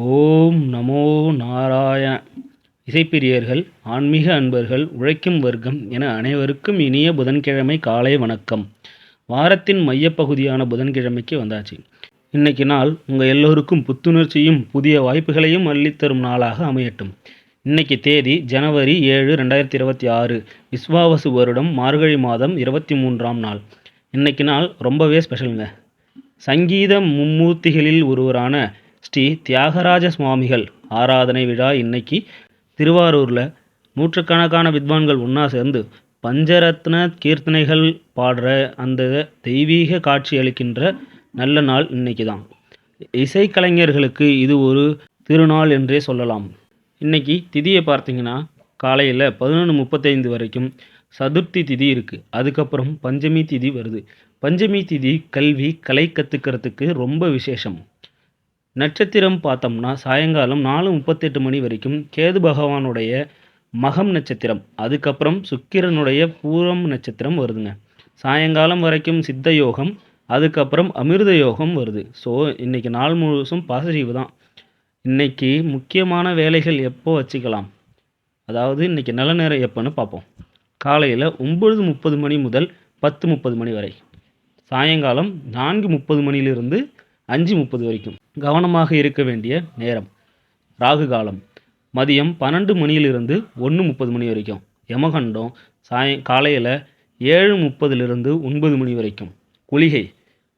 ஓம் நமோ நாராயண. இசைப்பிரியர்கள் ஆன்மீக அன்பர்கள் உழைக்கும் வர்க்கம் என அனைவருக்கும் இனிய புதன்கிழமை காலை வணக்கம். வாரத்தின் மையப்பகுதியான புதன்கிழமைக்கு வந்தாச்சு. இன்னைக்கு நாள் உங்கள் எல்லோருக்கும் புத்துணர்ச்சியும் புதிய வாய்ப்புகளையும் அள்ளித்தரும் நாளாக அமையட்டும். இன்னைக்கு தேதி ஜனவரி ஏழு ரெண்டாயிரத்தி இருபத்தி ஆறு. விஸ்வாவசு வருடம் மார்கழி மாதம் இருபத்தி மூன்றாம் நாள். இன்னைக்கு நாள் ரொம்பவே ஸ்பெஷலுங்க சங்கீத மும்மூர்த்திகளில் ஒருவரான ஸ்ரீ தியாகராஜ சுவாமிகள் ஆராதனை விழா இன்னைக்கு திருவாரூரில். நூற்றுக்கணக்கான வித்வான்கள் ஒன்றா சேர்ந்து பஞ்சரத்ன கீர்த்தனைகள் பாடுற அந்த தெய்வீக காட்சி அளிக்கின்ற நல்ல நாள் இன்னைக்கு தான் இசைக்கலைஞர்களுக்கு இது ஒரு திருநாள் என்றே சொல்லலாம். இன்னைக்கு திதியை பார்த்தீங்கன்னா காலையில் பதினொன்று முப்பத்தைந்து வரைக்கும் சதுர்த்தி திதி இருக்குது அதுக்கப்புறம் பஞ்சமி திதி வருது. பஞ்சமி திதி கல்வி கலை கற்றுக்கிறதுக்கு ரொம்ப விசேஷம். நட்சத்திரம் பார்த்தோம்னா சாயங்காலம் நாலு முப்பத்தெட்டு மணி வரைக்கும் கேது பகவானுடைய மகம் நட்சத்திரம். அதுக்கப்புறம் சுக்கிரனுடைய பூரம் நட்சத்திரம் வருதுங்க. சாயங்காலம் வரைக்கும் சித்த யோகம் அதுக்கப்புறம் அமிர்த யோகம் வருது. ஸோ இன்றைக்கி நாள் முழுசும் பாசிட்டிவ் தான். இன்றைக்கி முக்கியமான வேலைகள் எப்போ வச்சுக்கலாம்? அதாவது இன்றைக்கி நல்ல நேரம் எப்போன்னு பார்ப்போம். காலையில் ஒம்பது முப்பது மணி முதல் பத்து முப்பது மணி வரை. சாயங்காலம் நான்கு முப்பது மணியிலிருந்து அஞ்சு முப்பது வரைக்கும். கவனமாக இருக்க வேண்டிய நேரம். ராகு காலம். மதியம் பன்னெண்டு மணியிலிருந்து ஒன்று முப்பது மணி வரைக்கும். யமகண்டம் சாய காலையில் ஏழு முப்பதுலேருந்து ஒன்பது மணி வரைக்கும். குளிகை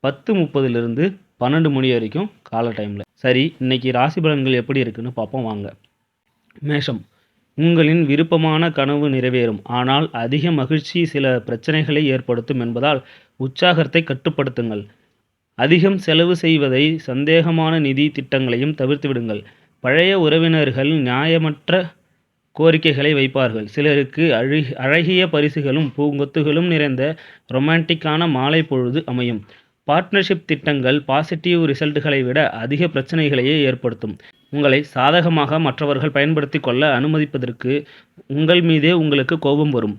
பத்து முப்பதுலேருந்து பன்னெண்டு மணி வரைக்கும் காலை டைமில் சரி இன்னைக்கு ராசி பலன்கள் எப்படி இருக்குன்னு பார்ப்போம் வாங்க. மேஷம். உங்களின் விருப்பமான கனவு நிறைவேறும். ஆனால் அதிக மகிழ்ச்சி சில பிரச்சனைகளை ஏற்படுத்தும் என்பதால் உற்சாகத்தை கட்டுப்படுத்துங்கள். அதிகம் செலவு செய்வதை சந்தேகமான நிதி திட்டங்களையும் தவிர்த்து விடுங்கள் பழைய உறவினர்கள் நியாயமற்ற கோரிக்கைகளை வைப்பார்கள். சிலருக்கு அழி அழகிய பரிசுகளும் பூங்கொத்துகளும் நிறைந்த ரொமான்டிக்கான மாலை பொழுது அமையும். பார்ட்னர்ஷிப் திட்டங்கள் பாசிட்டிவ் ரிசல்ட்டுகளை விட அதிக பிரச்சனைகளையே ஏற்படுத்தும். உங்களை சாதகமாக மற்றவர்கள் பயன்படுத்தி கொள்ள அனுமதிப்பதற்கு உங்கள் மீதே உங்களுக்கு கோபம் வரும்.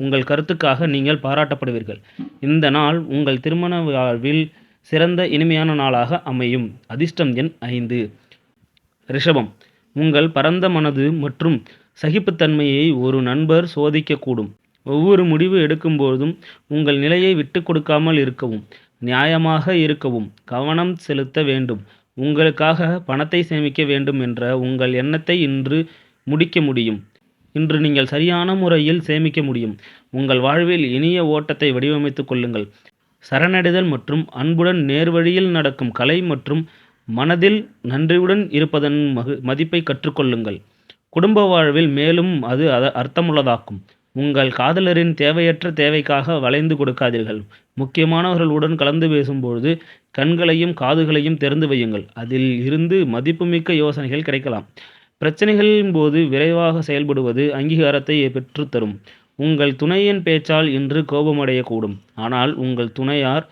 உங்கள் கருத்துக்காக நீங்கள் பாராட்டப்படுவீர்கள். இந்த நாள் உங்கள் திருமண வாழ்வில் சிறந்த இனிமையான நாளாக அமையும். அதிர்ஷ்டம் எண் ஐந்து. ரிஷபம். உங்கள் பரந்த மனது மற்றும் சகிப்புத்தன்மையை ஒரு நண்பர் சோதிக்கக்கூடும். ஒவ்வொரு முடிவு எடுக்கும்போதும் உங்கள் நிலையை விட்டு கொடுக்காமல் இருக்கவும் நியாயமாக இருக்கவும் கவனம் செலுத்த வேண்டும். உங்களுக்காக பணத்தை சேமிக்க வேண்டும் என்ற உங்கள் எண்ணத்தை இன்று முடிக்க முடியும். இன்று நீங்கள் சரியான முறையில் சேமிக்க முடியும். உங்கள் வாழ்வில் இனிய ஓட்டத்தை வடிவமைத்துக் கொள்ளுங்கள். சரணடைதல் மற்றும் அன்புடன் நேர்வழியில் நடக்கும் கலை மற்றும் மனதில் நன்றியுடன் இருப்பதன் மகு மதிப்பை கற்றுக்கொள்ளுங்கள். குடும்ப வாழ்வில் மேலும் அது அர்த்தமுள்ளதாக்கும். உங்கள் காதலரின் தேவையற்ற தேவைக்காக வளைந்து கொடுக்காதீர்கள். முக்கியமானவர்களுடன் கலந்து பேசும்பொழுது கண்களையும் காதுகளையும் திறந்து வையுங்கள். அதில் இருந்து மதிப்புமிக்க யோசனைகள் கிடைக்கலாம். பிரச்சனைகளின் போது விரைவாக செயல்படுவது அங்கீகாரத்தை பெற்றுத்தரும். உங்கள் துணையின் பேச்சால் இன்று கோபமடையக்கூடும். ஆனால் உங்கள் துணையார்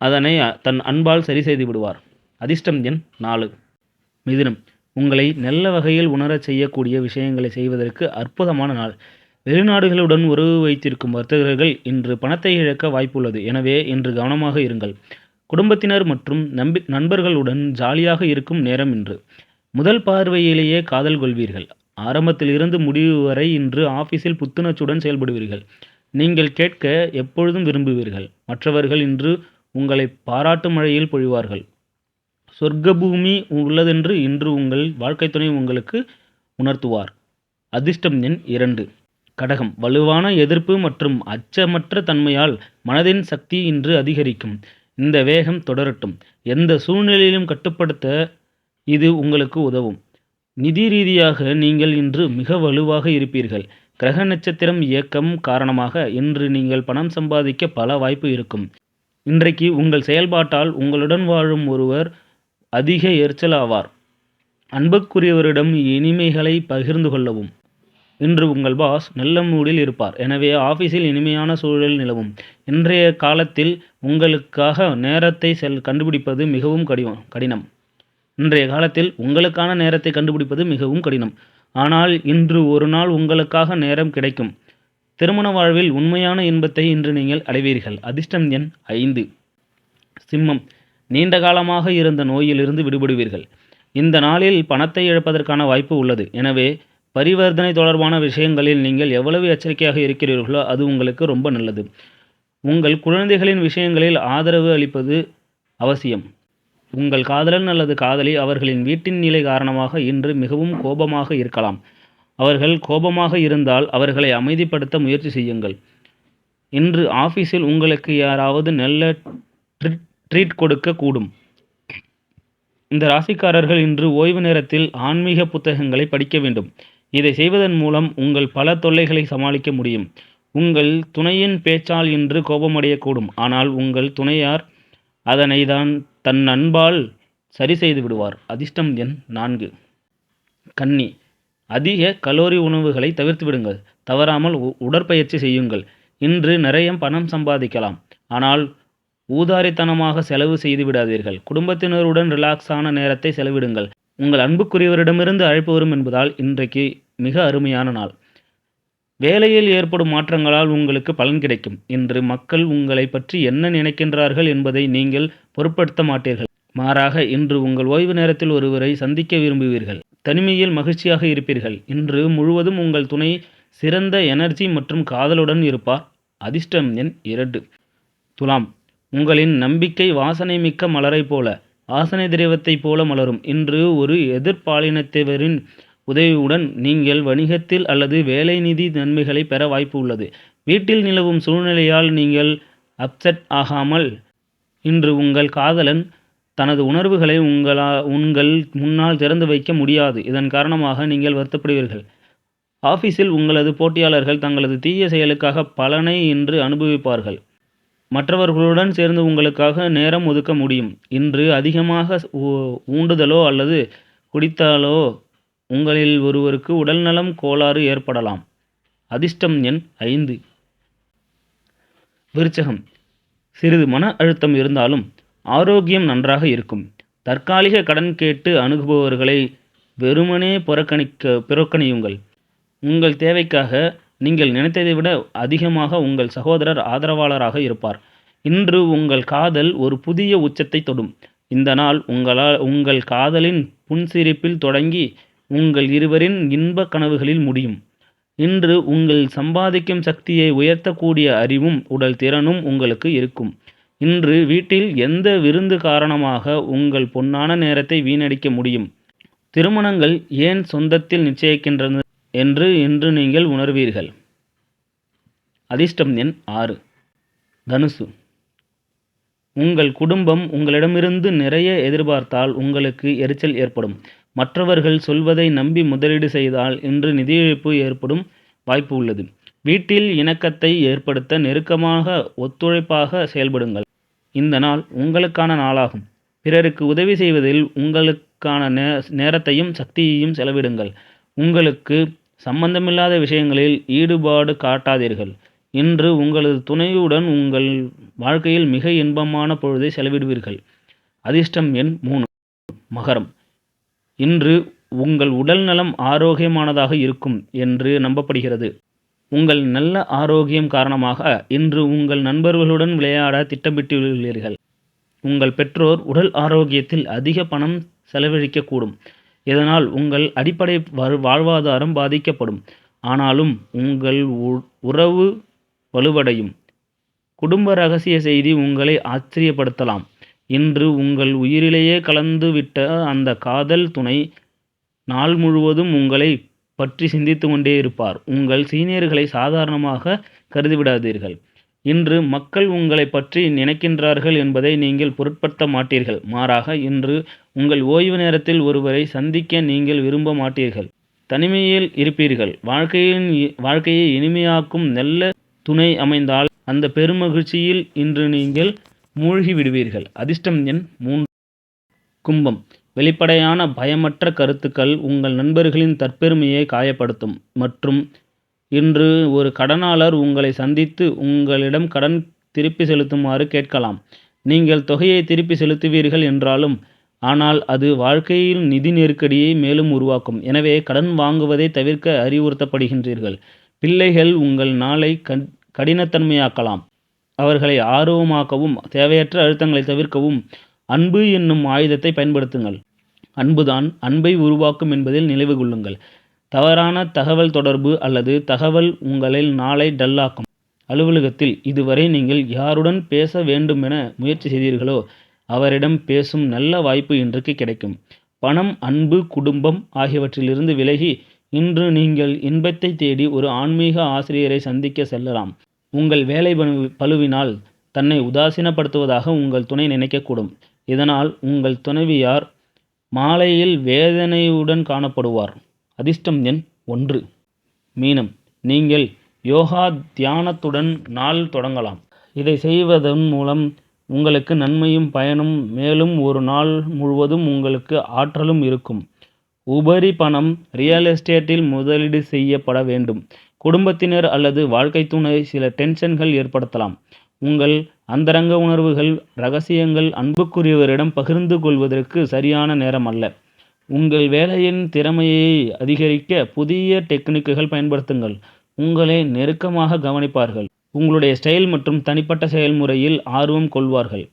அதனை தன் அன்பால் சரி செய்து விடுவார். அதிர்ஷ்டம் எண் நாலு. மிதுனம். உங்களை நல்ல வகையில் உணரச் செய்யக்கூடிய விஷயங்களை செய்வதற்கு அற்புதமான நாள். வெளிநாடுகளுடன் உறவு வைத்திருக்கும் வர்த்தகர்கள் இன்று பணத்தை இழக்க வாய்ப்புள்ளது. எனவே இன்று கவனமாக இருங்கள். குடும்பத்தினர் மற்றும் நம்பி நண்பர்களுடன் ஜாலியாக இருக்கும் நேரம் இன்று. முதல் பார்வையிலேயே காதல் கொள்வீர்கள். ஆரம்பத்தில் இருந்து முடிவு வரை இன்று ஆஃபீஸில் புத்துணர்ச்சியுடன் செயல்படுவீர்கள். நீங்கள் கேட்க எப்பொழுதும் விரும்புவீர்கள். மற்றவர்கள் இன்று உங்களை பாராட்டு மழையில் பொழிவார்கள். சொர்க்க பூமி உள்ளதென்று இன்று உங்கள் வாழ்க்கை துணை உங்களுக்கு உணர்த்துவார். அதிர்ஷ்டம் எண் இரண்டு. கடகம். வலுவான எதிர்ப்பு மற்றும் அச்சமற்ற தன்மையால் மனதின் சக்தி இன்று அதிகரிக்கும். இந்த வேகம் தொடரட்டும். எந்த சூழ்நிலையிலும் கட்டுப்படுத்த இது உங்களுக்கு உதவும். நிதி ரீதியாக நீங்கள் இன்று மிக வலுவாக இருப்பீர்கள். கிரக நட்சத்திரம் இயக்கம் காரணமாக இன்று நீங்கள் பணம் சம்பாதிக்க பல வாய்ப்பு இருக்கும். இன்றைக்கு உங்கள் செயல்பாட்டால் உங்களுடன் வாழும் ஒருவர் அதிக எரிச்சல் ஆவார். அன்புக்குரியவரிடம் இனிமைகளை பகிர்ந்து கொள்ளவும். இன்று உங்கள் பாஸ் நல்ல மூடில் இருப்பார். எனவே ஆஃபீஸில் இனிமையான சூழல் நிலவும். இன்றைய காலத்தில் உங்களுக்காக நேரத்தை செல் கண்டுபிடிப்பது மிகவும் கடினம் கடினம். இன்றைய காலத்தில் உங்களுக்கான நேரத்தை கண்டுபிடிப்பது மிகவும் கடினம். ஆனால் இன்று ஒரு நாள் உங்களுக்காக நேரம் கிடைக்கும். திருமண வாழ்வில் உண்மையான இன்பத்தை இன்று நீங்கள் அடைவீர்கள். அதிர்ஷ்டம் எண் ஐந்து. சிம்மம். நீண்ட காலமாக இருந்த நோயிலிருந்து விடுபடுவீர்கள். இந்த நாளில் பணத்தை இழப்பதற்கான வாய்ப்பு உள்ளது. எனவே பரிவர்த்தனை தொடர்பான விஷயங்களில் நீங்கள் எவ்வளவு எச்சரிக்கையாக இருக்கிறீர்களோ அது உங்களுக்கு ரொம்ப நல்லது. உங்கள் குழந்தைகளின் விஷயங்களில் ஆதரவு அளிப்பது அவசியம். உங்கள் காதலன் அல்லது காதலி அவர்களின் வீட்டின் நிலை காரணமாக இன்று மிகவும் கோபமாக இருக்கலாம். அவர்கள் கோபமாக இருந்தால் அவர்களை அமைதிப்படுத்த முயற்சி செய்யுங்கள். இன்று ஆஃபீஸில் உங்களுக்கு யாராவது நல்ல ட்ரீட் ட்ரீட் கொடுக்க கூடும். இந்த ராசிக்காரர்கள் இன்று ஓய்வு நேரத்தில் ஆன்மீக புத்தகங்களை படிக்க வேண்டும். இதை செய்வதன் மூலம் உங்கள் பல தொல்லைகளை சமாளிக்க முடியும். உங்கள் துணையின் பேச்சால் இன்று கோபமடையக்கூடும். ஆனால் உங்கள் துணையார் அதனை தான் தன் அன்பால் சரி செய்து விடுவார். அதிர்ஷ்டம் எண் நான்கு. கன்னி அதிக கலோரி உணவுகளை தவிர்த்து விடுங்கள். தவறாமல் உ- உடற்பயிற்சி செய்யுங்கள். இன்று நிறைய பணம் சம்பாதிக்கலாம். ஆனால் ஊதாரித்தனமாக செலவு செய்து விடாதீர்கள். குடும்பத்தினருடன் ரிலாக்ஸான நேரத்தை செலவிடுங்கள். உங்கள் அன்புக்குரியவரிடமிருந்து அழைப்பு வரும் என்பதால் இன்றைக்கு மிக அருமையான நாள். வேலையில் ஏற்படும் மாற்றங்களால் உங்களுக்கு பலன் கிடைக்கும். இன்று மக்கள் உங்களை பற்றி என்ன நினைக்கின்றார்கள் என்பதை நீங்கள் பொருட்படுத்த மாட்டீர்கள். மாறாக இன்று உங்கள் ஓய்வு நேரத்தில் ஒருவரை சந்திக்க விரும்புவீர்கள். தனிமையில் மகிழ்ச்சியாக இருப்பீர்கள். இன்று முழுவதும் உங்கள் துணை சிறந்த எனர்ஜி மற்றும் காதலுடன் இருப்பார். அதிர்ஷ்டம் எண் இரண்டு. துலாம் உங்களின் நம்பிக்கை வாசனை மிக்க மலரைப் போல வாசனை திரவத்தைப் போல மலரும். இன்று ஒரு எதிர்பாலினத்தவரின் உதவியுடன் நீங்கள் வணிகத்தில் அல்லது வேலை நிதி நன்மைகளை பெற வாய்ப்பு உள்ளது. வீட்டில் நிலவும் சூழ்நிலையால் நீங்கள் அப்செட் ஆகாமல் இன்று உங்கள் காதலன் தனது உணர்வுகளை உங்களா உங்கள் முன்னால் திறந்து வைக்க முடியாது. இதன் காரணமாக நீங்கள் வருத்தப்படுவீர்கள். ஆபீஸில் உங்களது போட்டியாளர்கள் தங்களது தீய செயலுக்காக பலனை இன்று அனுபவிப்பார்கள். மற்றவர்களுடன் சேர்ந்து உங்களுக்காக நேரம் ஒதுக்க முடியும். இன்று அதிகமாக ஊண்டுதலோ அல்லது குடித்தாலோ உங்களில் ஒருவருக்கு உடல்நலம் கோளாறு ஏற்படலாம். அதிர்ஷ்டம் எண் ஐந்து. விருச்சகம். சிறிது மன அழுத்தம் இருந்தாலும் ஆரோக்கியம் நன்றாக இருக்கும். தற்காலிக கடன் கேட்டு அணுகுபவர்களை வெறுமனே புறக்கணிக்க புறக்கணியுங்கள். உங்கள் தேவைக்காக நீங்கள் நினைத்ததை விட அதிகமாக உங்கள் சகோதரர் ஆதரவாளராக இருப்பார். இன்று உங்கள் காதல் ஒரு புதிய உச்சத்தை தொடும். இந்த நாள் உங்களால் உங்கள் காதலின் புன்சிரிப்பில் தொடங்கி உங்கள் இருவரின் இன்ப கனவுகளில் முடியும். இன்று உங்கள் சம்பாதிக்கும் சக்தியை உயர்த்தக்கூடிய அறிவும் உடல் திறனும் உங்களுக்கு இருக்கும். இன்று வீட்டில் எந்த விருந்து காரணமாக உங்கள் பொன்னான நேரத்தை வீணடிக்க முடியும்? திருமணங்கள் ஏன் சொந்தத்தில் நிச்சயிக்கின்றன என்று இன்று நீங்கள் உணர்வீர்கள்? அதிர்ஷ்டம் எண் ஆறு. தனுசு. உங்கள் குடும்பம் உங்களிடமிருந்து நிறைய எதிர்பார்த்தால் உங்களுக்கு எரிச்சல் ஏற்படும். மற்றவர்கள் சொல்வதை நம்பி முதலீடு செய்தால் இன்று நிதியிழப்பு ஏற்படும் வாய்ப்பு உள்ளது. வீட்டில் இணக்கத்தை ஏற்படுத்த நெருக்கமாக ஒத்துழைப்பாக செயல்படுங்கள். இந்த நாள் உங்களுக்கான நாளாகும். பிறருக்கு உதவி செய்வதில் உங்களுக்கான நே நேரத்தையும் சக்தியையும் செலவிடுங்கள். உங்களுக்கு சம்பந்தமில்லாத விஷயங்களில் ஈடுபாடு காட்டாதீர்கள். இன்று உங்களது துணையுடன் உங்கள் வாழ்க்கையில் மிக இன்பமான பொழுதை செலவிடுவீர்கள். அதிர்ஷ்டம் எண் மூணு மகரம். இன்று உங்கள் உடல் நலம் ஆரோக்கியமானதாக இருக்கும் என்று நம்பப்படுகிறது. உங்கள் நல்ல ஆரோக்கியம் காரணமாக இன்று உங்கள் நண்பர்களுடன் விளையாட திட்டமிட்டுள்ளீர்கள். உங்கள் பெற்றோர் உடல் ஆரோக்கியத்தில் அதிக பணம் செலவழிக்கக்கூடும். இதனால் உங்கள் அடிப்படை வாழ்வாதாரம் பாதிக்கப்படும். ஆனாலும் உங்கள் உ- உறவு வலுவடையும். குடும்ப ரகசிய செய்தி உங்களை ஆச்சரியப்படுத்தலாம். இன்று உங்கள் உயிரிலேயே கலந்துவிட்ட அந்த காதல் துணை நாள் முழுவதும் உங்களை பற்றி சிந்தித்து கொண்டே இருப்பார். உங்கள் சீனியர்களை சாதாரணமாக கருதிவிடாதீர்கள். இன்று மக்கள் உங்களை பற்றி நினைக்கின்றார்கள் என்பதை நீங்கள் பொருட்படுத்த மாட்டீர்கள். மாறாக இன்று உங்கள் ஓய்வு நேரத்தில் ஒருவரை சந்திக்க நீங்கள் விரும்ப மாட்டீர்கள். தனிமையில் இருப்பீர்கள். வாழ்க்கையின் வாழ்க்கையை இனிமையாக்கும் நல்ல துணை அமைந்தால் அந்த பெருமகிழ்ச்சியில் இன்று நீங்கள் மூழ்கி விடுவீர்கள். அதிர்ஷ்டம் எண் மூன்று. கும்பம். வெளிப்படையான பயமற்ற கருத்துக்கள் உங்கள் நண்பர்களின் தற்பெருமையை காயப்படுத்தும். மற்றும் இன்று ஒரு கடனாளர் உங்களை சந்தித்து உங்களிடம் கடன் திருப்பி செலுத்துமாறு கேட்கலாம். நீங்கள் தொகையை திருப்பி செலுத்துவீர்கள் என்றாலும் ஆனால் அது வாழ்க்கையில் நிதி நெருக்கடியை மேலும் உருவாக்கும். எனவே கடன் வாங்குவதை தவிர்க்க அறிவுறுத்தப்படுகின்றீர்கள். பிள்ளைகள் உங்கள் நாளை கடினத்தன்மையாக்கலாம். அவர்களை ஆர்வமாக்கவும் தேவையற்ற அழுத்தங்களை தவிர்க்கவும் அன்பு என்னும் ஆயுதத்தை பயன்படுத்துங்கள் அன்புதான் அன்பை உருவாக்கும் என்பதில் நினைவு கொள்ளுங்கள். தவறான தகவல் தொடர்பு அல்லது தகவல் உங்களை நாளை டல்லாக்கும். அலுவலகத்தில் இதுவரை நீங்கள் யாருடன் பேச வேண்டுமென முயற்சி செய்தீர்களோ அவரிடம் பேசும் நல்ல வாய்ப்பு இன்றைக்கு கிடைக்கும். பணம் அன்பு குடும்பம் ஆகியவற்றிலிருந்து விலகி இன்று நீங்கள் இன்பத்தை தேடி ஒரு ஆன்மீக ஆசிரியரை சந்திக்க செல்லலாம். உங்கள் வேலை பளுவினால் தன்னை உதாசீனப்படுத்துவதாக உங்கள் துணை நினைக்கக்கூடும். இதனால் உங்கள் துணைவியார் மாலையில் வேதனையுடன் காணப்படுவார். அதிர்ஷ்டம் எண் ஒன்று. மீனம் நீங்கள் யோகா தியானத்துடன் நாள் தொடங்கலாம். இதை செய்வதன் மூலம் உங்களுக்கு நன்மையும் பயனும் மேலும் ஒரு நாள் முழுவதும் உங்களுக்கு ஆற்றலும் இருக்கும். உபரி பணம் ரியல் எஸ்டேட்டில் முதலீடு செய்யப்பட வேண்டும். குடும்பத்தினர் அல்லது வாழ்க்கை துணை சில டென்ஷன்கள் ஏற்படுத்தலாம். உங்கள் அந்தரங்க உணர்வுகள் ரகசியங்கள் அன்புக்குரியவரிடம் பகிர்ந்து கொள்வதற்கு சரியான நேரம் அல்ல. உங்கள் வேலையின் திறமையை அதிகரிக்க புதிய டெக்னிக்குகள் பயன்படுத்துங்கள். உங்களை நெருக்கமாக கவனிப்பார்கள். உங்களுடைய ஸ்டைல் மற்றும் தனிப்பட்ட செயல்முறையில் ஆர்வம் கொள்வார்கள்.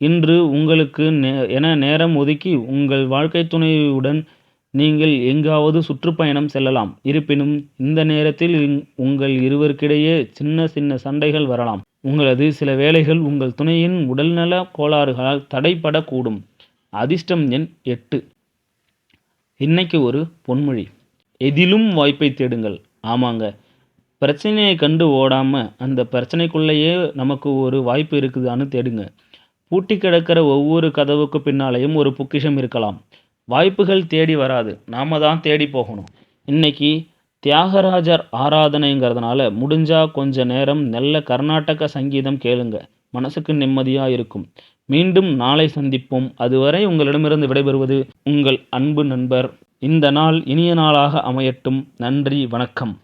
இன்று உங்களுக்கு என நேரம் ஒதுக்கி உங்கள் வாழ்க்கை துணையுடன் நீங்கள் எங்காவது சுற்றுப்பயணம் செல்லலாம். இருப்பினும் இந்த நேரத்தில் உங்கள் இருவருக்கிடையே சின்ன சின்ன சண்டைகள் வரலாம். உங்களது சில வேலைகள் உங்கள் துணையின் உடல்நல கோளாறுகளால் தடைப்படக்கூடும் அதிர்ஷ்டம் எண் எட்டு. இன்னைக்கு ஒரு பொன்மொழி. எதிலும் வாய்ப்பை தேடுங்கள். ஆமாங்க. பிரச்சனையை கண்டு ஓடாம அந்த பிரச்சனைக்குள்ளேயே நமக்கு ஒரு வாய்ப்பு இருக்குதான்னு தேடுங்க. பூட்டி கிடக்கிற ஒவ்வொரு கதவுக்கு பின்னாலேயும் ஒரு பொக்கிஷம் இருக்கலாம். வாய்ப்புகள் தேடி வராது. நாம தான் தேடி போகணும். இன்னைக்கு தியாகராஜர் ஆராதனைங்கிறதுனால முடிஞ்சால் கொஞ்ச நேரம் நல்ல கர்நாடக சங்கீதம் கேளுங்க. மனசுக்கு நிம்மதியாக இருக்கும். மீண்டும் நாளை சந்திப்போம். அதுவரை உங்களிடமிருந்து விடைபெறுவது உங்கள் அன்பு நண்பர். இந்த நாள் இனிய நாளாக அமையட்டும். நன்றி வணக்கம்.